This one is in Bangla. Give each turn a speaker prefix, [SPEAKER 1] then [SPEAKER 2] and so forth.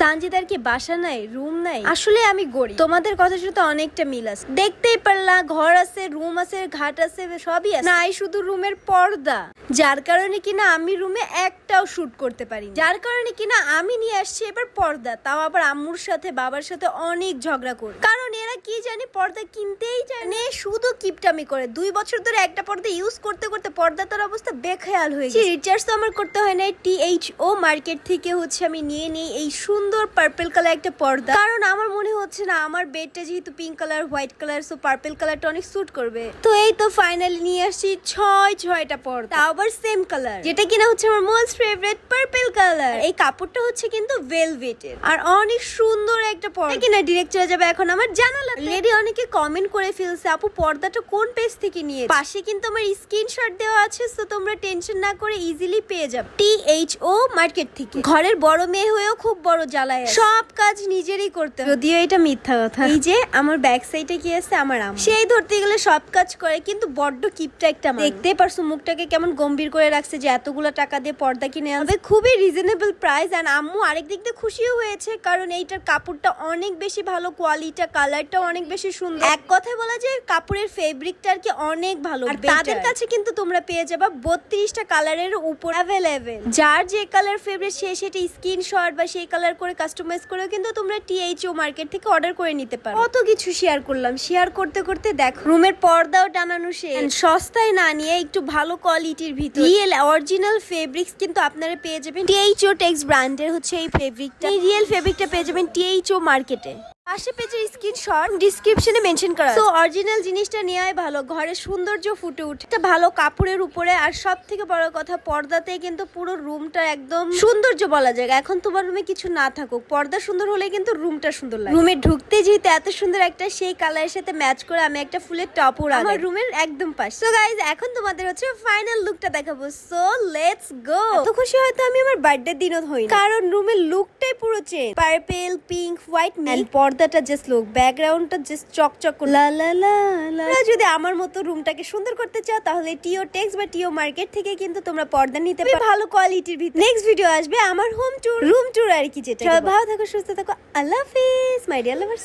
[SPEAKER 1] সানজিদার কি বাসা নাই, রুম নাই। আসলে আমি গরিব। তোমাদের কথা সাথে অনেকটা মিল আছে। দেখতেই পারলা, ঘর আছে, রুম আছে, ঘাট আছে, সবই আছে। নাই শুধু রুমের পর্দা। যার কারণে কিনা আমি রুমে একটাও শুট করতে পারি যার কারণে কিনা আমি নিয়ে আসছি এবার পর্দা। তাও আবার আম্মুর সাথে, বাবার সাথে অনেক ঝগড়া করি। কারণ এরা কি জানি পর্দা কিনতেই জানে শুধু কিপটামি করে। দুই বছর ধরে একটা পর্দা ইউজ করতে করতে পর্দাটার অবস্থা বেখেয়াল হয়ে গেছে। রিচার্জ তো আমার করতে হয় না টি এইচ ও মার্কেট থেকে হচ্ছে আমি নিয়ে নিই এই সুন্দর পার্পল কালার একটা পর্দা। কারণ আমার মনে হচ্ছে না আমার বেডটা যেহেতু pink colour white colour so purple কালারটা অনেক স্যুট করবে। তো এই তো ফাইনালি নিয়ে আসছি ছয় ছয়টা পর্দা। আবার সেম কালার যেটা কিনা হচ্ছে আমার মোস্ট ফেভারিট পার্পল কালার এই কাপড়টা হচ্ছে কিন্তু ভেলভেটের আর অনেক সুন্দর একটা পর্দা। কিনা ডিরেক্ট চলে যাবে এখন আমার জানালা লেডি অনেকে কমেন্ট করে ফেলছে, আপু, পর্দাটা কোন পেজ থেকে নিয়ে পাশে কিন্তু আমার স্ক্রিনশট দেওয়া আছে তো তোমরা টেনশন না করে ইজিলি পেয়ে যাবে। টি এইচ ও মার্কেট থেকে। ঘরের বড় মেয়ে হয়েও খুব বড় জ্বালায় সব কাজ নিজেরই করতে যদিও এটা মিথ্যা কথা। এই যে, আমার ব্যাক সাইডে কি আছে? আমার আম সেই ধরতে গেলে সব কাজ করে, কিন্তু বড্ড কিপটা একটা। দেখতেই পারছ মুখটাকে কেমন গম্ভীর করে রাখছে যে এতগুলো টাকা দিয়ে পর্দা কিনে আনবে খুবই রিজনেবল প্রাইস আর আম্মু আরেক দিক দিয়ে খুশিও হয়েছে, কারণ এইটার কাপড়টা অনেক বেশি ভালো কোয়ালিটি কালারটা অনেক বেশি সুন্দর। এক কথায় বলা যায় কাপড়ের ফেব্রিকটা আর কি অনেক ভালো আর তাদের কাছে কিন্তু তোমরা পেয়ে যাবা বত্রিশটা কালারের উপর অ্যাভেলেবেল যার যে কালার ফেভারিট সে সেটা স্ক্রিনশট বা সেই কালার করে কাস্টমাইজ করেও কিন্তু তোমরা টিএইচও মার্কেট থেকে অর্ডার করে নিতে পারো। কত কিছু শেয়ার করলাম। শেয়ার করতে করতে দেখো রুমের পর্দাও টানানো And সস্তায় না নিয়ে একটু ভালো কোয়ালিটির ভিতর। রিয়েল অরিজিনাল ফেব্রিক্স কিন্তু আপনারা পেয়ে যাবেন টিএইচও টেক্স ব্র্যান্ডের হচ্ছে এই ফেব্রিকটা এই রিয়েল ফেব্রিকটা যাবেন টিএইচও মার্কেটে। পাশে পেজের স্ক্রিনশট ডিসক্রিপশনে মেনশন করা সো অরিজিনাল জিনিসটা নেওয়াই ভালো ঘরে সৌন্দর্য ফুটে উঠে। একটা ভালো কাপড়ের উপরে আর সব থেকে বড় কথা পর্দাতে কিন্তু পুরো রুমটা একদম সৌন্দর্য বলা যায়। এখন তোমার রুমে কিছু না থাকুক পর্দা সুন্দর হলে কিন্তু রুমটা সুন্দর লাগে। রুমে ঢুকতে যেহেতু এত সুন্দর একটা সেই কালারের সাথে ম্যাচ করে আমি একটা ফুলের টপও রাখি আমার রুমের একদম পাশে। সো গাইজ এখন তোমাদের হচ্ছে ফাইনাল লুকটা দেখাবো। সো লেটস গো এত খুশি হয়তো আমি আমার বার্থডে দিনও হই। কারণ রুমের লুকটাই পুরো চেন পার্পেল পিঙ্ক হোয়াইট মিল পর্দাটা জাস্ট লুক ব্যাকগ্রাউন্ডটা জাস্ট চকচক লা লা লা যদি আমার মতো রুমটাকে সুন্দর করতে চাও তাহলে টিও টেক্স বা টিও মার্কেট থেকে কিন্তু তোমরা পর্দা নিতে পারো। ভালো কোয়ালিটির ভিতরে। নেক্সট ভিডিও আসবে আমার হোম টুর রুম ট্যুর আর কি যেটা ভালো থাকো সুস্থ থাকো। আল্লাহ হাফিজ মাই ডিয়ার লাভার্স